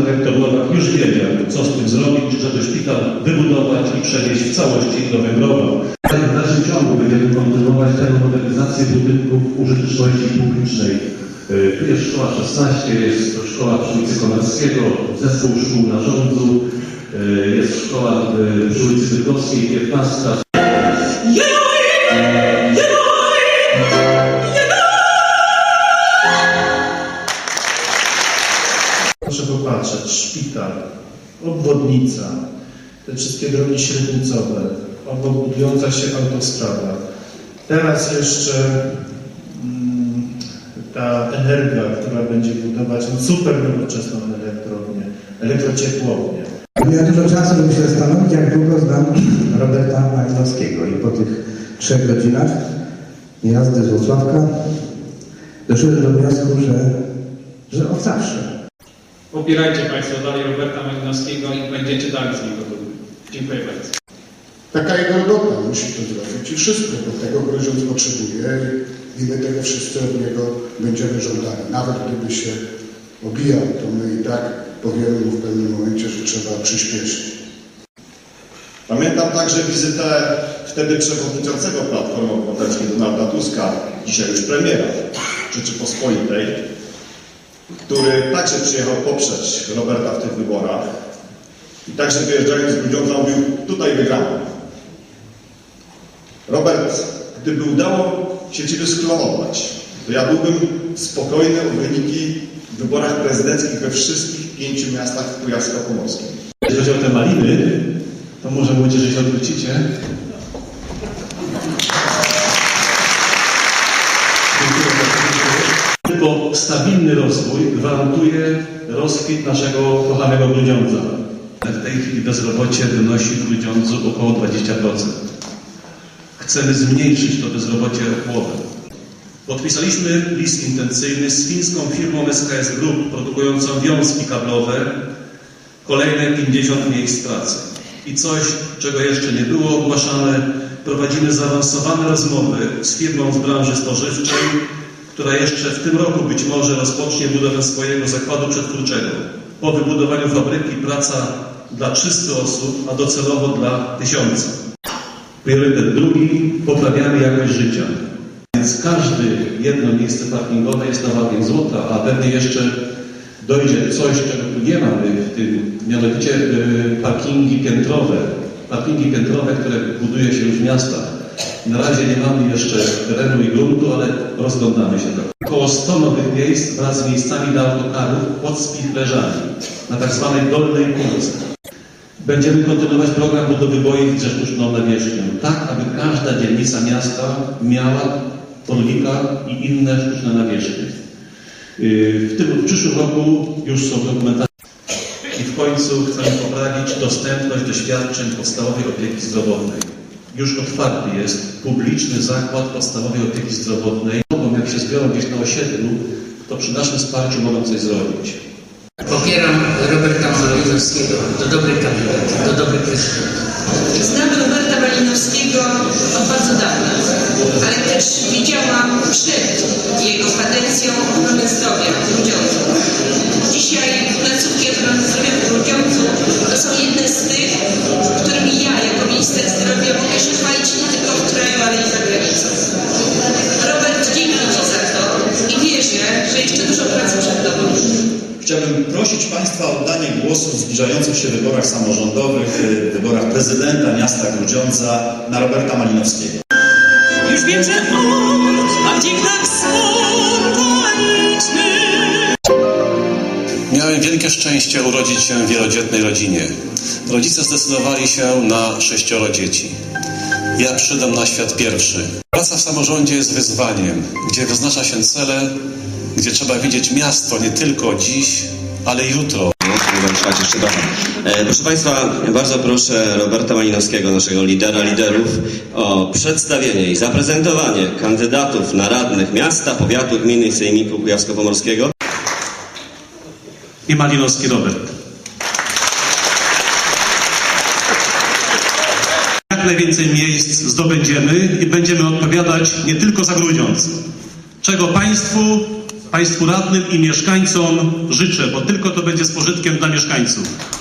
dyrektor Nowak już wiedział, co z tym zrobić, żeby szpital wybudować i przenieść w całości do Węgrowa. W dalszym ciągu będziemy kontynuować tę modernizację budynków użyteczności publicznej. Y, Tu jest szkoła 16, jest szkoła przy ulicy Konarskiego, zespół szkół na rządu, y, jest szkoła y, przy ulicy Bydgoskiej 15, obwodnica, te wszystkie drogi średnicowe, obok się autostrada. Teraz jeszcze mm, ta energia, która będzie budować super nowoczesną elektrownię, elektrociepłownię. Miałem dużo czasu, się zastanowić, jak długo znam Roberta Malinowskiego i po tych trzech godzinach jazdy z Wrocławka doszedłem do wniosku, że, że od zawsze. Popierajcie Państwo dalej Roberta Malinowskiego i będziecie dalej z niego dumni. Dziękuję bardzo. Taka jego robota musi to zrobić i wszystko do tego Gruziąc potrzebuje i my tego wszyscy od niego będziemy żądali. Nawet gdyby się obijał, to my i tak powiemy mu w pewnym momencie, że trzeba przyspieszyć. Pamiętam także wizytę wtedy przewodniczącego Platformy Obywatelskiej Donalda Tuska, dzisiaj już premiera Rzeczypospolitej, który także przyjechał poprzeć Roberta w tych wyborach i także wyjeżdżając z Grudziądza mówił, tutaj wygramy. Robert, gdyby udało się Ciebie sklonować, to ja byłbym spokojny o wyniki w wyborach prezydenckich we wszystkich pięciu miastach w Kujawsko-Pomorskim. Jeśli chodzi o te maliny, to może będzie, że się odwrócicie. Tylko stabilny rozwój gwarantuje rozkwit naszego kochanego Grudziądza. W tej chwili bezrobocie wynosi w Grudziądzu około 20%. Chcemy zmniejszyć to bezrobocie o połowę. Podpisaliśmy list intencyjny z fińską firmą SKS Group produkującą wiązki kablowe kolejne 50 miejsc pracy. I coś, czego jeszcze nie było ogłaszane, prowadzimy zaawansowane rozmowy z firmą z branży spożywczej, która jeszcze w tym roku być może rozpocznie budowę swojego zakładu przetwórczego. Po wybudowaniu fabryki praca dla 300 osób, a docelowo dla tysiąca. Priorytet drugi, poprawiamy jakość życia. Więc każde jedno miejsce parkingowe jest na wagę złota, a pewnie jeszcze dojdzie coś, czego nie mamy w tym, mianowicie y, parkingi piętrowe. Parkingi piętrowe, które buduje się już w miastach. Na razie nie mamy jeszcze terenu i gruntu, ale rozglądamy się trochę. Około 100 nowych miejsc wraz z miejscami dla autokarów pod spichlerzami na tak zwanej dolnej półce. Będziemy kontynuować program budowy boisk ze sztuczną nawierzchnią, tak aby każda dzielnica miasta miała podlika i inne sztuczne nawierzchnie. Yy, W tym w przyszłym roku już są dokumentacje i w końcu chcemy poprawić dostępność do świadczeń podstawowej opieki zdrowotnej. Już otwarty jest publiczny zakład podstawowej opieki zdrowotnej. Mogą, jak się zbiorą gdzieś na osiedlu, to przy naszym wsparciu mogą coś zrobić. Popieram Roberta Malinowskiego. To dobry kandydat, to dobry prezydent. Znam Roberta Malinowskiego od bardzo dawna, ale też widziałam przed prosić Państwa o oddanie głosu w zbliżających się wyborach samorządowych, y, wyborach prezydenta miasta Grudziądza na Roberta Malinowskiego. Już wiem, że on, a tak spontaniczny. Miałem wielkie szczęście urodzić się w wielodzietnej rodzinie. Rodzice zdecydowali się na sześcioro dzieci. Ja przyszedłem na świat pierwszy. Praca w samorządzie jest wyzwaniem, gdzie wyznacza się cele, gdzie trzeba widzieć miasto nie tylko dziś, ale jutro. E, Proszę Państwa, bardzo proszę Roberta Malinowskiego, naszego lidera liderów, o przedstawienie i zaprezentowanie kandydatów na radnych miasta, powiatu, gminy i sejmiku Kujawsko-Pomorskiego. I Malinowski Robert. Jak najwięcej miejsc zdobędziemy i będziemy odpowiadać nie tylko za Grudziądz, czego Państwu, Państwu radnym i mieszkańcom życzę, bo tylko to będzie z pożytkiem dla mieszkańców.